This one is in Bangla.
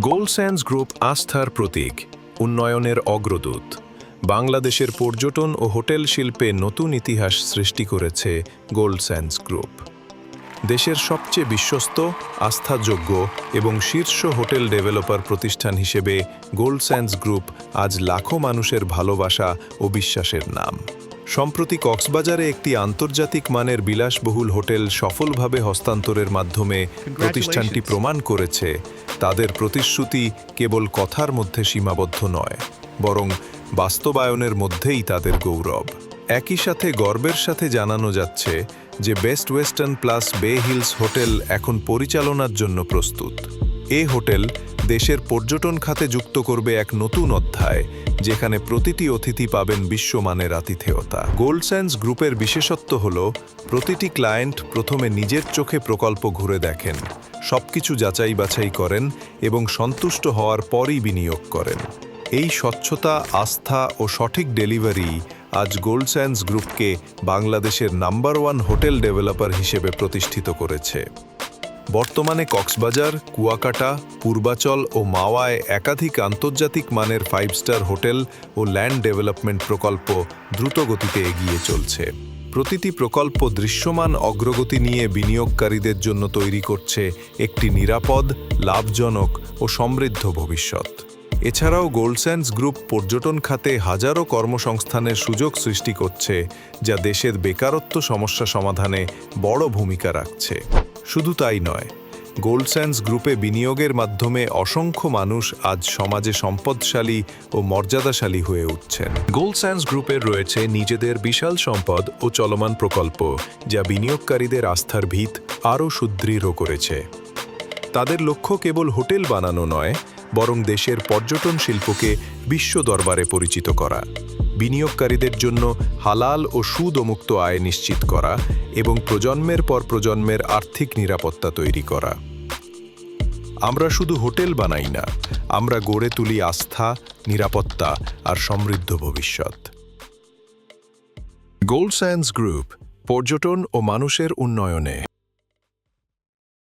গোলস্যান্স গ্রুপ আস্থার প্রতীক, উন্নয়নের অগ্রদূত। বাংলাদেশের পর্যটন ও হোটেল শিল্পে নতুন ইতিহাস সৃষ্টি করেছে গোল্ডস্যান্স গ্রুপ। দেশের সবচেয়ে বিশ্বস্ত, আস্থাযোগ্য এবং শীর্ষ হোটেল ডেভেলপার প্রতিষ্ঠান হিসেবে গোল্ডস্যান্স গ্রুপ আজ লাখো মানুষের ভালোবাসা ও বিশ্বাসের নাম। সম্প্রতি কক্সবাজারে একটি আন্তর্জাতিক মানের বিলাসবহুল হোটেল সফলভাবে হস্তান্তরের মাধ্যমে প্রতিষ্ঠানটি প্রমাণ করেছে। তাদের প্রতিশ্রুতি কেবল কথার মধ্যে সীমাবদ্ধ নয় বরং বাস্তবায়নের মধ্যেই তাদের গৌরব। একই সাথে গর্বের সাথে জানানো যাচ্ছে যে Best Western Plus Bay Hills hotel এখন পরিচালনার জন্য প্রস্তুত। এ হোটেল দেশের পর্যটন খাতে যুক্ত করবে এক নতুন অধ্যায়, যেখানে প্রতিটি অতিথি পাবেন বিশ্বমানের আতিথেয়তা। গোল্ডস্যান্স গ্রুপের বিশেষত্ব হল, প্রতিটি ক্লায়েন্ট প্রথমে নিজের চোখে প্রকল্প ঘুরে দেখেন, সবকিছু যাচাই বাছাই করেন এবং সন্তুষ্ট হওয়ার পরই বিনিয়োগ করেন। এই স্বচ্ছতা, আস্থা ও সঠিক ডেলিভারি আজ গোল্ডস্যান্স গ্রুপকে বাংলাদেশের নাম্বার ওয়ান হোটেল ডেভেলপার হিসেবে প্রতিষ্ঠিত করেছে। বর্তমানে কক্সবাজার, কুয়াকাটা, পূর্বাচল ও মাওয়ায় একাধিক আন্তর্জাতিক মানের ফাইভ স্টার হোটেল ও ল্যান্ড ডেভেলপমেন্ট প্রকল্প দ্রুত গতিতে এগিয়ে চলছে। প্রতিটি প্রকল্প দৃশ্যমান অগ্রগতি নিয়ে বিনিয়োগকারীদের জন্য তৈরি করছে একটি নিরাপদ, লাভজনক ও সমৃদ্ধ ভবিষ্যৎ। এছাড়াও গোল্ডস্যান্ডস গ্রুপ পর্যটন খাতে হাজারো কর্মসংস্থানের সুযোগ সৃষ্টি করছে, যা দেশের বেকারত্ব সমস্যা সমাধানে বড় ভূমিকা রাখছে। শুধু তাই নয় গোল্ডস্যান্ডস গ্রুপে বিনিয়োগের মাধ্যমে অসংখ্য মানুষ আজ সমাজে সম্পদশালী ও মর্যাদাশালী হয়ে উঠছেন। গোল্ডস্যান্ডস গ্রুপের রয়েছে নিজেদের বিশাল সম্পদ ও চলমান প্রকল্প, যা বিনিয়োগকারীদের আস্থার ভিত আরও সুদৃঢ় করেছে। তাদের লক্ষ্য কেবল হোটেল বানানো নয়, বরং দেশের পর্যটন শিল্পকে বিশ্ব দরবারে পরিচিত করা। বিনিয়োগকারীদের জন্য হালাল ও সুদমুক্ত আয় নিশ্চিত করা এবং প্রজন্মের পর প্রজন্মের আর্থিক নিরাপত্তা তৈরি করা। আমরা শুধু হোটেল বানাই না, আমরা গড়ে তুলি আস্থা, নিরাপত্তা আর সমৃদ্ধ ভবিষ্যৎ। গোল্ড সায়েন্স গ্রুপ, পর্যটন ও মানুষের উন্নয়নে।